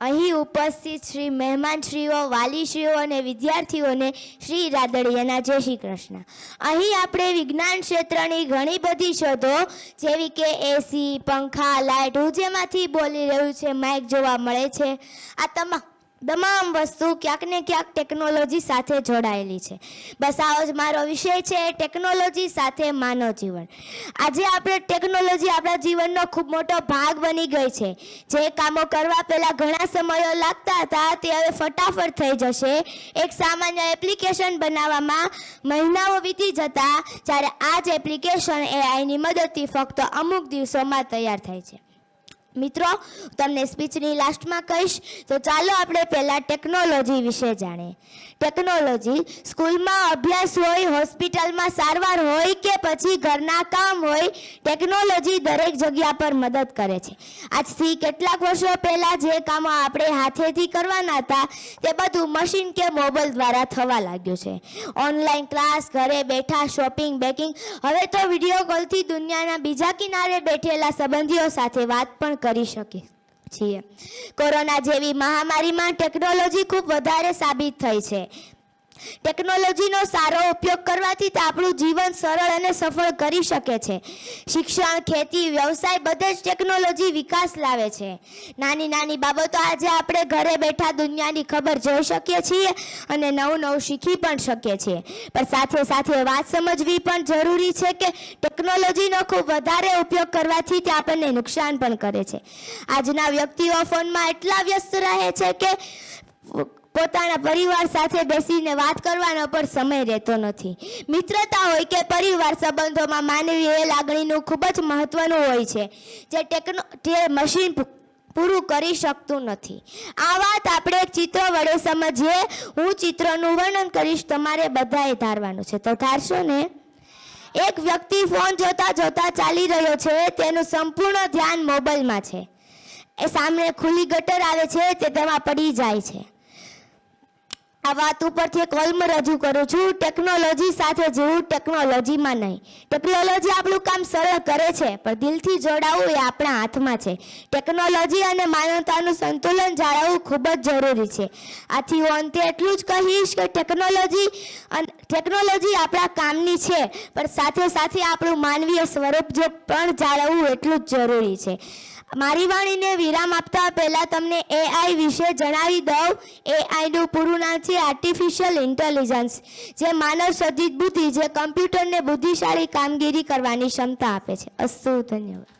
અહીં ઉપસ્થિત શ્રી મહેમાનશ્રીઓ, વાલીશ્રીઓ અને વિદ્યાર્થીઓને શ્રી રાદડિયાના જય શ્રી કૃષ્ણ. અહીં આપણે વિજ્ઞાન ક્ષેત્રની ઘણી બધી શોધો, જેવી કે એસી, પંખા, લાઇટ, હું જેમાંથી બોલી રહ્યું છે, માઇક જોવા મળે છે. આ તમામ તમામ વસ્તુ ક્યાંક ને ક્યાંક ટેકનોલોજી સાથે જોડાયેલી છે. બસ આવો જ મારો વિષય છે ટેકનોલોજી સાથે માનવ જીવન. આજે આપણે ટેકનોલોજી આપણા જીવનનો ખૂબ મોટો ભાગ બની ગઈ છે. જે કામો કરવા પહેલાં ઘણા સમયો લાગતા હતા, તે હવે ફટાફટ થઈ જશે. એક સામાન્ય એપ્લિકેશન બનાવવામાં મહિનાઓ વીતી જતા, જ્યારે આ જ એપ્લિકેશન એઆઈની મદદથી ફક્ત અમુક દિવસોમાં તૈયાર થાય છે. મિત્રો, તમને સ્પીચની લાસ્ટમાં કહીશ, તો ચાલો આપણે પહેલાં ટેકનોલોજી વિશે જાણીએ. ટેકનોલોજી સ્કૂલમાં અભ્યાસ હોય, હોસ્પિટલમાં સારવાર હોય કે પછી ઘરના કામ હોય ટેકનોલોજી દરેક જગ્યા પર મદદ કરે છે. આજથી કેટલાક વર્ષો પહેલાં જે કામો આપણે હાથેથી કરવાના હતા, તે બધું મશીન કે મોબાઈલ દ્વારા થવા લાગ્યું છે. ઓનલાઈન ક્લાસ ઘરે બેઠા શોપિંગ બેકિંગ હવે તો વીડિયો કોલથી દુનિયાના બીજા કિનારે બેઠેલા સંબંધીઓ સાથે વાત પણ કરી શકીએ છીએ. કોરોના જેવી મહામારીમાં ટેકનોલોજી ખૂબ વધારે સાબિત થઈ છે. ટેકનોલોજીનો સારો ઉપયોગ કરવાથી આપણું જીવન સરળ અને સફળ કરી શકે છે. શિક્ષણ, ખેતી, વ્યવસાય બધે જ ટેકનોલોજી વિકાસ લાવે છે. નાની નાની બાબતો આજે આપણે ઘરે બેઠા દુનિયાની ખબર જોઈ શકીએ છીએ અને નવું નવું શીખી પણ શકીએ છીએ. પણ સાથે સાથે વાત સમજવી પણ જરૂરી છે કે ટેકનોલોજીનો ખૂબ વધારે ઉપયોગ કરવાથી તે આપણને નુકસાન પણ કરે છે. આજના વ્યક્તિઓ ફોનમાં એટલા વ્યસ્ત રહે છે કે પોતાના પરિવાર સાથે બેસીને વાત કરવાનો પણ સમય રહેતો નથી. મિત્રતા હોય કે પરિવાર સંબંધોમાં માનવીય લાગણીનું ખૂબ જ મહત્વનું હોય છે, જે ટેકનો, જે મશીન પૂરું કરી શકતું નથી. આ વાત આપણે એક ચિત્ર વડે સમજીએ. હું ચિત્રનું વર્ણન કરીશ, તમારે બધાએ ધારવાનું છે. તો ધારશો ને? એક વ્યક્તિ ફોન જોતા જોતા ચાલી રહ્યો છે, તેનું સંપૂર્ણ ધ્યાન મોબાઈલમાં છે. એ સામે ખુલ્લી ગટર આવે છે, તે તેમાં પડી જાય છે. આ વાત ઉપરથી એક કલમ રજૂ કરું છું. ટેકનોલોજી સાથે જેવું ટેકનોલોજીમાં નહીં. ટેકનોલોજી આપણું કામ સરળ કરે છે, પણ દિલથી જોડાવવું એ આપણા હાથમાં છે. ટેકનોલોજી અને માનવતાનું સંતુલન જાળવવું ખૂબ જ જરૂરી છે. આથી હું અંતે એટલું જ કહીશ કે ટેકનોલોજી અને ટેકનોલોજી આપણા કામની છે, પણ સાથે સાથે આપણું માનવીય સ્વરૂપ જે પણ જાળવવું એટલું જ જરૂરી છે. મારી વાણીને વિરામ આપતા પહેલા તમને એઆઈ વિશે જણાવી દઉં. એઆઈનું પૂરું નામ છે આર્ટિફિશિયલ ઇન્ટેલિજન્સ જે માનવ સર્જિત બુદ્ધિ, જે કમ્પ્યુટરને બુદ્ધિશાળી કામગીરી કરવાની ક્ષમતા આપે છે. અસ્તુ, ધન્યવાદ.